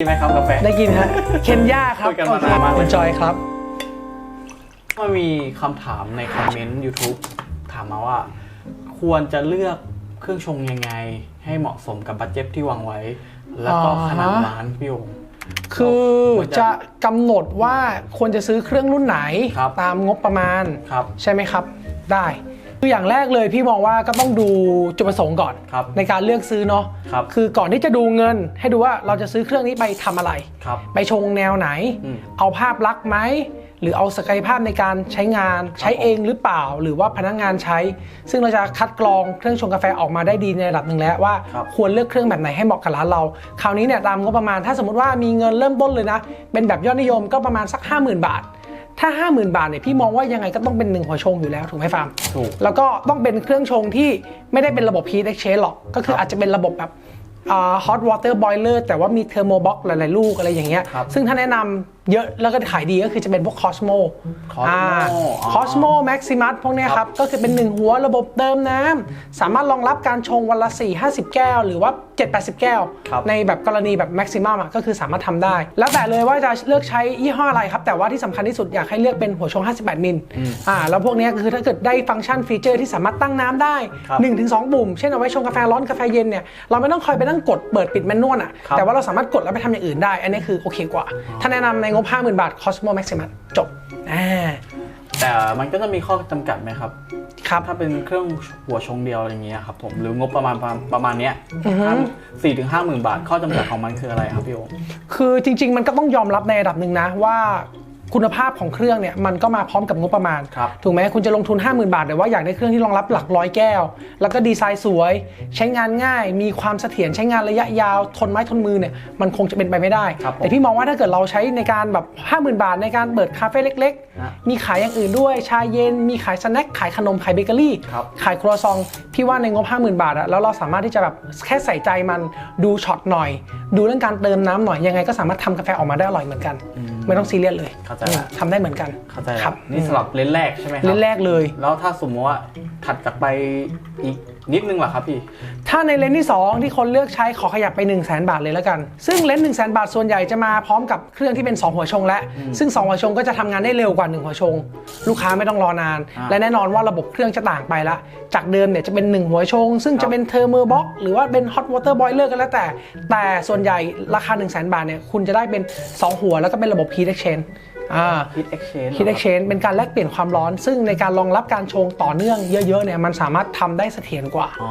กินไหมครับกาแฟ ได้กินฮะ เคนยาครับคุยกันโอมาเคนานมากเลย คุณจอยครับ มันมีคำถามในคอมเมนต์ YouTube ถามมาว่า ควรจะเลือกเครื่องชงยังไง ให้เหมาะสมกับบัตเจ็ตที่วางไว้ แล้วก็อ่าฮะขนาดร้านพี่โอง คือควรจะกำหนดว่าควรจะซื้อเครื่องรุ่นไหน ครับ ตามงบประมาณ ครับ ใช่ไหมครับ ได้ คืออย่างแรกเลยพี่มองว่าก็ต้องดูจุดประสงค์ก่อน ครับในการเลือกซื้อเนาะครับคือก่อนที่จะดูเงินให้ดูว่าเราจะซื้อเครื่องนี้ไปทำอะไร ครับไปชงแนวไหน อืม เอาภาพลักษณ์ไหม หรือเอาศักยภาพในการใช้งานใช้ผมเองหรือเปล่า หรือว่าพนักงานใช้ ซึ่งเราจะคัดกรองเครื่องชงกาแฟออกมาได้ดีในระดับหนึ่งแล้วว่า ครับ ควรเลือกเครื่องแบบไหนให้เหมาะกับร้านเรา คราวนี้เนี่ยตามงบประมาณถ้าสมมติว่ามีเงินเริ่มต้นเลยนะ เป็นแบบยอดนิยมก็ประมาณสัก 50,000 บาท ถ้า 50,000 บาทเนี่ยพี่มองว่ายังไงก็ต้องเป็นหนึ่งหัวชงอยู่แล้วถูกไหมฟาร์มถูก แล้วก็ต้องเป็นเครื่องชงที่ไม่ได้เป็นระบบ heat exchange หรอก ก็คือครับอาจจะเป็นระบบแบบอ่า hot water boiler แต่ว่ามี thermo box หลาย ๆ ลูกอะไรอย่างเงี้ยครับซึ่งถ้าแนะนำ เยอะแล้วก็ขายดีก็คือจะเป็นพวก Cosmo Cosmo อ่าอ๋อ Cosmo Maximus พวกเนี้ยคครัรับบก็คือเป็นหนึ่งหัวระบบเติมน้ำ สามารถรองรับการชงวันละ 4 50 แก้ว หรือว่า 7 80 แก้วครับในแบบกรณีแบบ maximum อะก็คือสามารถทำได้ แล้วแต่เลยว่าจะเลือกใช้ยี่ห้ออะไรครับ แต่ว่าที่สำคัญที่สุดอยากให้เลือกเป็นหัวชง 58 มิลอ่าแล้วพวกเนี้ยคือถ้าเกิดได้ฟังก์ชันฟีเจอร์ที่สามารถตั้งน้ำได้ครับ1-2ถึงปุ่ม เช่นเอาไว้ชงกาแฟร้อนกาแฟเย็นเนี่ยเราไม่ต้องคอยไปนั่งกดเปิดปิดแมนนวลอะครับแต่ว่าเราสามารถกดแล้วไปทำอย่างอื่นได้ อันนี้คือโอเคกว่าถ้าแนะนำในงบ 50,000 บาท Cosmo Maximus จบอ่าแต่มันก็จะมีข้อจำกัดไหมครับ ครับ ถ้าเป็นเครื่องหัวชงเดียวอย่างเงี้ยครับผมหรืองบประมาณประมาณประมาณเนี้ยอือฮึ สี่ถึงห้าหมื่นบาท ข้อจำกัดของมันคืออะไรครับพี่โองคือจริง ๆ มันก็ต้องยอมรับในระดับหนึ่งนะว่า คุณภาพของเครื่องเนี่ยมันก็มาพร้อมกับงบประมาณ ครับถูกไหมคุณจะลงทุน 50,000 บาทแต่ว่าอยากได้เครื่องที่รองรับหลักร้อยแก้ว แล้วก็ดีไซน์สวย ใช้งานง่าย มีความเสถียรใช้งานระยะยาวทนไม้ทนมือเนี่ยมันคงจะเป็นไปไม่ได้ ครับผมแต่พี่มองว่าถ้าเกิดเราใช้ในการแบบ 50,000 บาทในการเปิดคาเฟ่เล็ก ฮะๆ มีขายอย่างอื่นด้วยชาเย็น มีขายสแน็คขายขนมขายเบเกอรี่ ครับ ขายครัวซองพี่ว่าในงบ 50,000 บาทอะแล้วเราสามารถที่จะแบบแค่ใส่ใจมันดูช็อตหน่อย ดูเรื่องการเติมน้ำหน่อยยังไงก็สามารถทำกาแฟออกมาได้อร่อยเหมือนกัน ไม่ต้องซีเรียสเลยเข้าใจอืมละ ทำได้เหมือนกันเข้าใจครับนี่สำหรับเลนส์แรกใช่ไหมครัเล่นแรกเลย แล้วถ้าสมมติว่าถัดจากไปอีก นิดนึงล่ะครับพี่ ถ้าในเลนส์ที่ 2 ที่คนเลือกใช้ขอขยับไป 1 0 0 0 0แบาทเลยแล้วกัน ซึ่งเลนส์1 0 0 0 0แบาทส่วนใหญ่จะมาพร้อมกับเครื่องที่เป็น 2 หัวชงแล้วซึ่ง 2 หัวชงก็จะทำงานได้เร็วกว่า 1 หัวชง ลูกค้าไม่ต้องรอนาน อ่า และแน่นอนว่าระบบเครื่องจะต่างไปละ จากเดิมเนี่ยจะเป็น 1 หัวชง ซึ่งครับจะเป็นเทอร์โมบ็อกหรือว่าเป็นฮอตวอเตอร์บอยเลอร์กันแล้วแต่ แต่ส่วนใหญ่ราคา 1 0 0 0 0แบาทเนี่ยคุณจะได้เป็น 2 หัวแล้วก็เป็นระบบ heat exchange อ่า Heat Exchange ฮีท exchange เป็นการแลกเปลี่ยนความร้อน ซึ่งในการรองรับการชงต่อเนื่องเยอะๆเนี่ยมันสามารถทำได้เสถียรกว่าอ๋อ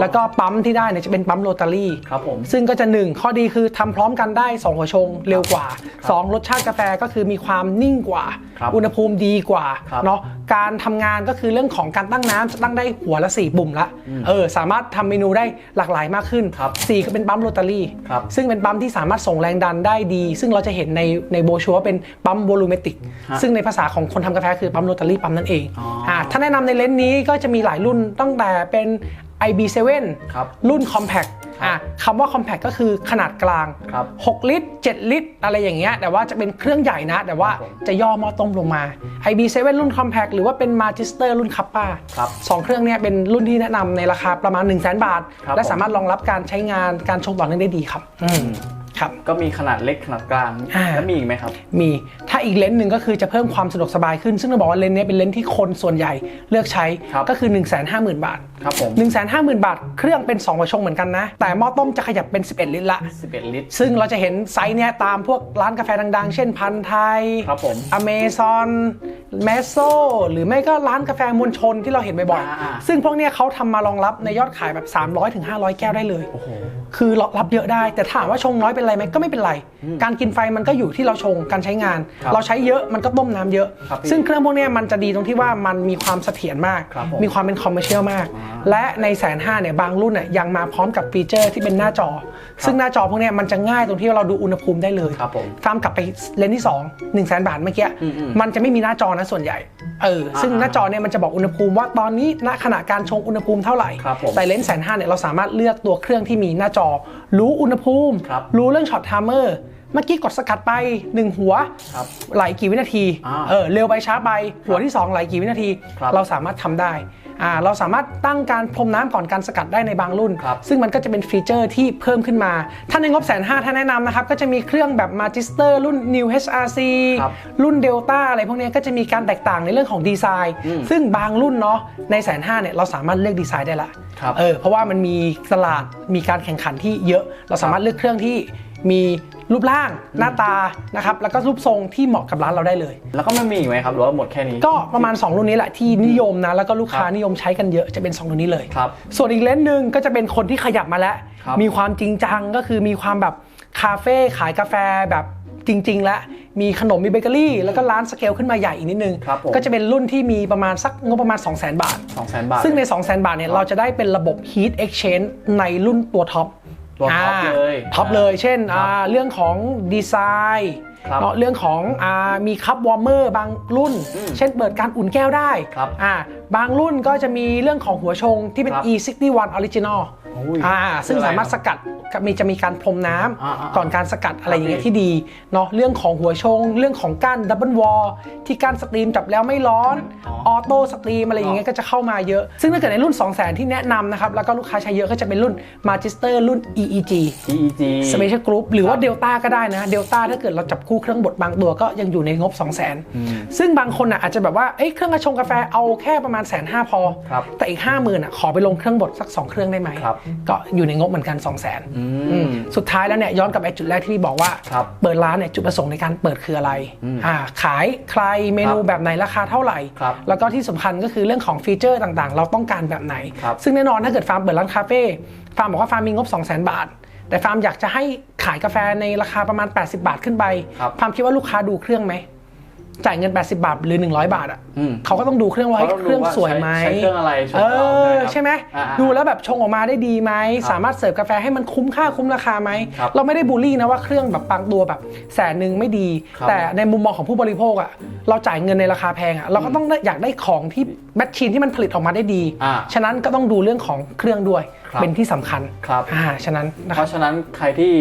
แล้วก็ปั๊มที่ได้เนี่ยจะเป็นปั๊มโรตารี่ครับผมซึ่งก็จะ 1 ข้อดีคือทำพร้อมกันได้ 2 หัวชงเร็วกว่า 2 รสชาติกาแฟก็คือมีความนิ่งกว่าครับอุณหภูมิดีกว่าครับเนาะการทำงานก็คือเรื่องของการตั้งน้ำจะตั้งได้หัวละ4ปุ่มละเออสามารถทำเมนูได้หลากหลายมากขึ้นครับสี่ก็เป็นปั๊มโรตารี่ครับซึ่งเป็นปั๊มที่สามารถส่งแรงดันได้ดี ซึ่งเราจะเห็นในในโบชัวว่าเป็นปั๊มโวลูเมติกฮะซึ่งในภาษาของคนทำกาแฟคือปั๊มโรตารี่ปั๊มนั่นเองอ๋ออ่่าถ้าแนะนำในเลนส์นี้ก็จะมีหลายรุ่นตั้งแต่เป็น IB7 ครับรุ่น Compact อะคำว่า Compact ก็คือขนาดกลางครับ6ลิตร 7 ลิตร อะไรอย่างเงี้ยแต่ว่าจะเป็นเครื่องใหญ่นะ แต่ว่าครับผมจะย่อหม้อต้มลงมา IB7 รุ่น Compact หรือว่าเป็น Magister รุ่น Kappa ครับสองเครื่องเนี้ยเป็นรุ่นที่แนะนำในราคาประมาณ 1 0 0 0 0แบาทครับและผมสามารถรองรับการใช้งานการชงต่อเนื่องได้ดีครับอืม ครับก็มีขนาดเล็กขนาดกลางอ่าแล้วมีอีกไหมครับ มีถ้าอีกเลนส์หนึ่งก็คือจะเพิ่มความสะดวกสบายขึ้น ซึ่งเราบอกว่าเลนส์เนี้ยเป็นเลนส์ที่คนส่วนใหญ่เลือกใช้ครับก็คือ 1 5 0 0 0 0 บาทครับผม1 5 0 0 0 0 บาท เครื่องเป็น2หัวชงเหมือนกันนะ แต่หม้อต้มจะขยับเป็น 11 ลิตรละ 11 ลิตร ซึ่งเราจะเห็นไซส์เนี้ยตามพวกร้านกาแฟดังๆ เช่นพันธุ์ไทยครับผมอเมซอนเมโซหรือไม่ก็ร้านกาแฟมวลชนที่เราเห็นบ่อยอ่าๆซึ่งพวกเนี้ยเขาทำมารองรับในยอดขายแบบ 300-500ถึง500แก้วได้เลยโอ้โหคือรับเยอะได้ แต่ถามว่าชงน้อยเป็นไรไหมก็ไม่เป็นไร การกินไฟมันก็อยู่ที่เราชงการใช้งานครับเราใช้เยอะมันก็ต้มน้ำเยอะครับพี่ซึ่งเครื่องพวกเนี้ยมันจะดีตรงที่ว่ามันมีความเสถียรมากครับผมมีความเป็นคอมเมอร์เชียลมากอ่าและในแสนห้าเนี่ยบางรุ่นเนี่ยยังมาพร้อมกับฟีเจอร์ที่เป็นหน้าจอ ซึ่งหน้าจอพวกเนี้ยมันจะง่ายตรงที่เราดูอุณหภูมิได้เลยครับผมฟาร์มกลับไปเลนส์ที่2 1 0 0 0 0แบาทเมื่อกี้อืมมันจะไม่มีหน้าจอนะส่วนใหญ่เออซึ่งอ่าหน้าจอเนี่ยมันจะบอกอุณหภูมิว่าตอนนี้ณขณะการชงอุณหภูมิเท่าไหร่ครับผมแต่เลนส์แสนห้าเนี่ยเราสามารถเลือกตัวเครื่องที่มีหน้าจอ รู้อุณหภูมิครับรู้เรื่องช็อตไทม์เมอร์เมื่อกี้กดสกัดไป 1 หัวครับไหลกี่วินาทีอ่าเออเร็วไปช้าไปหัวที่ 2 ไหลกี่วินาทีครับเราสามารถทำได้อ่าเราสามารถตั้งการพรมน้ำก่อนการสกัดได้ในบางรุ่นครับซึ่งมันก็จะเป็นฟีเจอร์ที่เพิ่มขึ้นมา ถ้าในงบแสนห้าถ้าแนะนำนะครับ ก็จะมีเครื่องแบบ Magister รุ่น New HRC ครับรุ่น Delta อะไรพวกเนี้ยก็จะมีการแตกต่างในเรื่องของดีไซน์อืมซึ่งบางรุ่นเนาะในแสนห้าเนี่ยเราสามารถเลือกดีไซน์ได้ละครับเออเพราะว่ามันมีตลาดมีการแข่งขันที่เยอะ เราสามารถเลือกเครื่องที่ มีรูปร่างหน้าตานะครับแล้วก็รูปทรงที่เหมาะกับร้านเราได้เลย แล้วก็ไม่มีอีกไหมครับหรือว่าหมดแค่นี้ ก็ประมาณ 2 รุ่นนี้แหละที่นิยมนะ แล้วก็ลูกค้าครับนิยมใช้กันเยอะจะเป็น 2 รุ่นนี้เลยครับส่วนอีกเลนส์หนึ่งก็จะเป็นคนที่ขยับมาแล้วครับมีความจริงจังก็คือมีความแบบคาเฟ่ขายกาแฟแบบจริง ๆ แล้วมีขนมมีเบเกอรี่ แล้วก็ร้านสเกลขึ้นมาใหญ่อีกนิดนึงครับผมก็จะเป็นรุ่นที่มีประมาณสักงบประมาณ 2 0 0 0 0 0 บาทสองแสนบาท ซึ่งใน 2 0 0 0 0 0 บาทเนี่ยเราจะได้เป็นระบบ Heat Exchange ในรุ่นตัวท็อป ตัวท็อปเลยท็อปเลยเช่นครับอ่าเรื่องของดีไซน์ครับเนาะเรื่องของอ่ามีคัพวอร์มเมอร์บางรุ่นอืมเช่นเปิดการอุ่นแก้วได้ครับอ่าบางรุ่นก็จะมีเรื่องของหัวชงที่เป็นครับ E61 Original โอ้ยอ่าซึ่งคืออะไรสามารถสกัดกับมีจะมีการพรมน้ำอ่าๆก่อนการสกัดอะไรอย่างเงี้คยรับที่ดีเนาะเรื่องของหัวชง เรื่องของก้านดับเบิลวอลที่ก้านสตรีมจับแล้วไม่ร้อนอ๋อออโต้สตรีมอะไรอย่างเงี้ยก็จะเข้ามาเยอะ ซึ่งถ้าเกิดในรุ่น 2 0 0 0 0 0ที่แนะนำนะครับ แล้วก็ลูกค้าใช้เยอะก็จะเป็นรุ่น Magister รุ่น EEG EEG Special Group หรือว่า Delta ก็ได้นะ Delta ถ้าเกิดเราจับคู่เครื่องบดบางตัวก็ยังอยู่ในงบ 2 0 0 0 0 0ซึ่งบางคนอะอาจจะแบบว่าเอ้ยเครื่องกระชงกาแฟเอาแค่ประมาณแสนห้าพอครับแต่อีก 5 0,000อะขอไปลงเครื่องบดสัก 2 เครื่องได้ไหมครับก็อยู่ในงบเหมือนกัน 2 0 0 0 0 0อืมสุดท้ายแล้วเนี่ยย้อนกลับไปจุดแรกที่พี่บอกว่าครับเปิดร้านเนี่ยจุดประสงค์ในการเปิดคืออะไรอ่าขายใครเมนูครับแบบไหนราคาเท่าไหร่ครับแล้วก็ที่สำคัญก็คือเรื่องของฟีเจอร์ต่างๆ เราต้องการแบบไหนครับซึ่งแน่นอนถ้าเกิดฟาร์มเปิดร้านคาเฟ่ฟาร์มบอกว่าฟาร์มมีงบ 2 0 0 0 0 0 บาทแต่ฟาร์มอยากจะให้ขายกาแฟในราคาประมาณ 80 บาทขึ้นไปครับฟาร์มคิดว่าลูกค้าดูเครื่องไหม จ่ายเงิน 80 บาทหรือ 100 บาทอะอืม เขาก็ต้องดูเครื่องว่าเขาต้องดูเครื่องว่าสวยไหมใช้ใช้เครื่องอะไรชงเอเราอใช่ไหมครับ ใช่ไหมอ่าๆดูแล้วแบบชงออกมาได้ดีไหม สามารถเสิร์ฟกาแฟให้มันคุ้มค่าคุ้มราคาไหม ครับเราไม่ได้บูลลี่นะว่าเครื่องแบบบางตัวแบบแสนหนึ่งไม่ดี ครับแต่ในมุมมองของผู้บริโภคอะเราจ่ายเงินในราคาแพงอะเราก็ต้องได้อยากได้ของที่แมชชีนที่มันผลิตออกมาได้ดี อ่าฉะนั้นก็ต้องดูเรื่องของเครื่องด้วยครับเป็นที่สำคัญครับ อ่าฉะนั้นนะเพครับ ราะฉะนั้นใครที่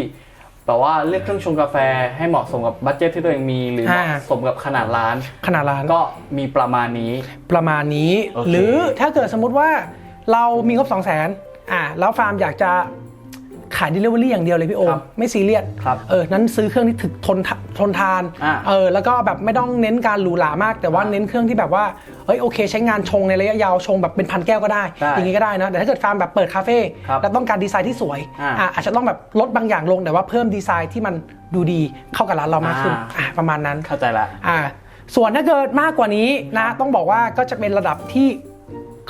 แบบว่าเลือกเครื่องชงกาแฟให้เหมาะสมกับบัตเจ็ตที่ตัวเองมี หรือเหอ่ามาะสมกับขนาดร้าน ขนาดร้านก็มีประมาณนี้ ประมาณนี้โอเคหรือถ้าเกิดสมมุติว่าเรามีงบ2 0 0 0 0นอ่าแล้วฟาร์มอยากจะ ขาย Delivery อย่างเดียวเลยพี่โอครัมบไม่ซีเรียสครับเออนั้นซื้อเครื่องที่ถึกทนทะทนทานอ่าเออแล้วก็แบบไม่ต้องเน้นการหรูหรามาก แต่ว่าอ่าเน้นเครื่องที่แบบว่าเฮ้ยโอเค ใช้งานชงในระยะยาวชงแบบเป็นพันแก้วก็ได้ได้อย่างนี้ก็ได้นะแต่ถ้าเกิดฟาร์มแบบเปิดคาเฟ่ครับแล้วต้องการดีไซน์ที่สวยอ่าอ่าอาจจะต้องแบบลดบางอย่างลงแต่ว่าเพิ่มดีไซน์ที่มันดูดีเข้ากับร้านเรามากขึ้นอ่าอ่าประมาณนั้นเข้าใจละอ่าส่วนถ้าเกิดมากกว่านี้นะต้องบอกว่าก็จะเป็นระดับที่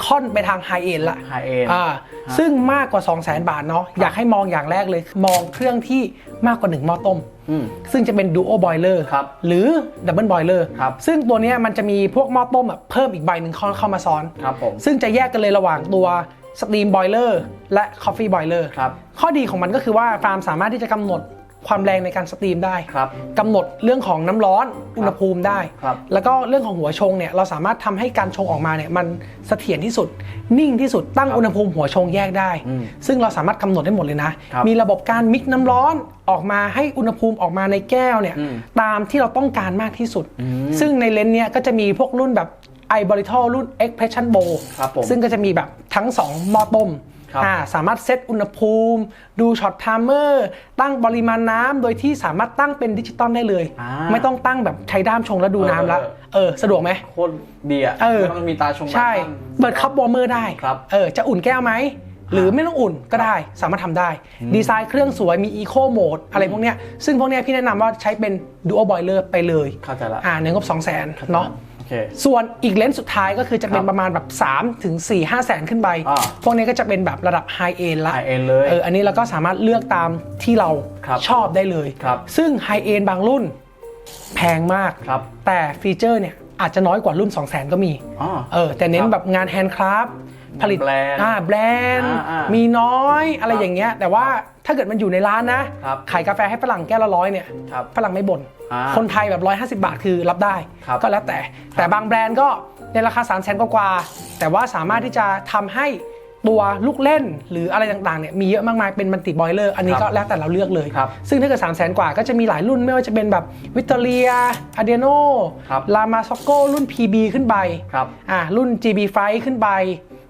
ค่อนไปทางไฮเอ็นละไฮเอ็นอ่าซึ่งมากกว่า 2 0 0 0 0 0 บาทเนาะอยากให้มองอย่างแรกเลย มองเครื่องที่มากกว่า 1 หม้อต้มอืมซึ่งจะเป็น Duo Boiler ครับหรือ Double Boiler ครับซึ่งตัวเนี้ยมันจะมีพวกหม้อต้มอะเพิ่มอีกใบหนึ่งเข้าเข้ามาซ้อนครับผมซึ่งจะแยกกันเลยระหว่างตัว Steam Boiler และ Coffee Boiler ครับข้อดีของมันก็คือว่าฟาร์มสามารถที่จะกำหนด ความแรงในการสตรีมได้ครับกำหนดเรื่องของน้ำร้อนอุณหภูมิได้ ครับ แล้วก็เรื่องของหัวชงเนี่ยเราสามารถทำให้การชงออกมาเนี่ยมันเสถียรที่สุด นิ่งที่สุดตั้งครับอุณหภูมิหัวชงแยกได้ อืมซึ่งเราสามารถกำหนดได้หมดเลยนะ ครับมีระบบการมิกน้ำร้อนออกมาให้อุณหภูมิออกมาในแก้วเนี่ยอืมตามที่เราต้องการมากที่สุด อืมซึ่งในเลนส์เนี่ยก็จะมีพวกรุ่นแบบ i b o r i t a l รุ่น Expression Bowl ครับผม ซึ่งก็จะมีแบบทั้ง 2 หม้อต้มครับอ่า สามารถเซตอุณหภูมิ ดูช็อตไทม์เมอร์ตั้งปริมาณน้ำโดยที่สามารถตั้งเป็นดิจิตอลได้เลยอ่าไม่ต้องตั้งแบบใช้ด้ามชงแล้วดูน้ำละเออเออสะดวกไหมโคตรดีอะเออไม่ต้องมีตาชงใช่ตาตั้งเปิดคัพวอร์มเมอร์ได้ครับเออจะอุ่นแก้วไหมหรือไม่ต้องอุ่นก็ได้สามารถทำได้ ดีไซน์เครื่องสวยมีอีโคโหมดอะไรพวกเนี้ยซึ่งพวกเนี้ยพี่แนะนำว่าใช้เป็น Dual Boiler ไปเลยเข้าใจละอ่าในงบ2 0 0 0 0 0เนาะ โอเคส่วนอีกเลนส์สุดท้ายก็คือจะเป็นครับประมาณแบบ3ถึง4 5แสนขึ้นไปอ่าพวกนี้ก็จะเป็นแบบระดับไฮเอ็นละไฮเอ็นเลยเอออันนี้เราก็สามารถเลือกตามที่เราครับชอบได้เลยครับซึ่งไฮเอ็นบางรุ่นแพงมากครับแต่ฟีเจอร์เนี่ยอาจจะน้อยกว่ารุ่น 2 0 0 0 0 0 ก็มีอ๋อเออแต่เน้นครับแบบงานแฮนด์คราฟผลิตแบรนด์อ่าแบรนด์อ่าอ่ามีมีน้อยอะไรครับอย่างเงี้ยแต่ว่า ถ้าเกิดมันอยู่ในร้านนะ ครับขายกาแฟให้ฝรั่งแก้วละร้อยเนี่ย ครับ ฝรั่งไม่บ่น อ่าคนไทยแบบ 150 บาทคือรับได้ ครับก็แล้วแต่ แต่บางแบรนด์ก็ในราคา 3 0 0 0 0 0กว่าๆแต่ว่าสามารถที่จะทำให้ตัวลูกเล่นหรืออะไรต่างๆเนี่ยมีเยอะมากมายเป็นมันติบอยเลอร์ อันนี้ครับก็แล้วแต่เราเลือกเลย ครับซึ่งถ้าเกิด 3 0 0 0 0 0 กว่าก็จะมีหลายรุ่นไม่ว่าจะเป็นแบบวิ c ตอเรียอเดโนครับลามาซ็อกโกรุ่น PB ขึ้นไปครับ อ่ารุ่น GB5 ขึ้นไป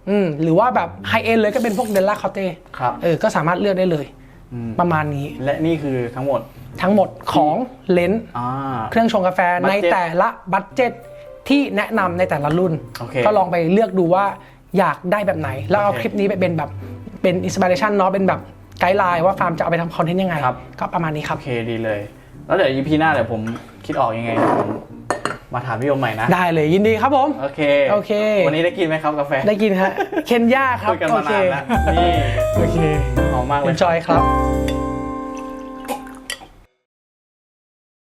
อืมหรือว่าแบบไฮเอ็นเลยก็เป็นพวกเดลล่าคาเต้ครับ เออ ก็สามารถเลือกได้เลยอืม ประมาณนี้ และนี่คือทั้งหมดทั้งหมดของเลนส์อ่าเครื่องชงกาแฟบัดในเจ็ตแต่ละบัตเจ็ตที่แนะนำในแต่ละรุ่นโอเคก็ลองไปเลือกดูว่าอยากได้แบบไหน แล้วเอาโอเคคลิปนี้ไปเป็นแบบเป็นอินสปิเรชันเนาะเป็นแบบไกด์ไลน์ว่าฟาร์มจะเอาไปทำคอนเทนต์ยังไงครับก็ประมาณนี้ครับ โอเคดีเลย แล้วเดี๋ยว EP หน้าเดี๋ยวผมคิดออกยังไงเดี๋ยวผมมาถามพี่โอมใหม่นะ ได้เลยยินดีครับผม โอเคโอเค วันนี้ได้กินไหมครับกาแฟ ได้กินฮะเคนย่าครับคุยกันโอมาเคนานแล้วนี่โอเค น้องมากเลย enjoy ครับ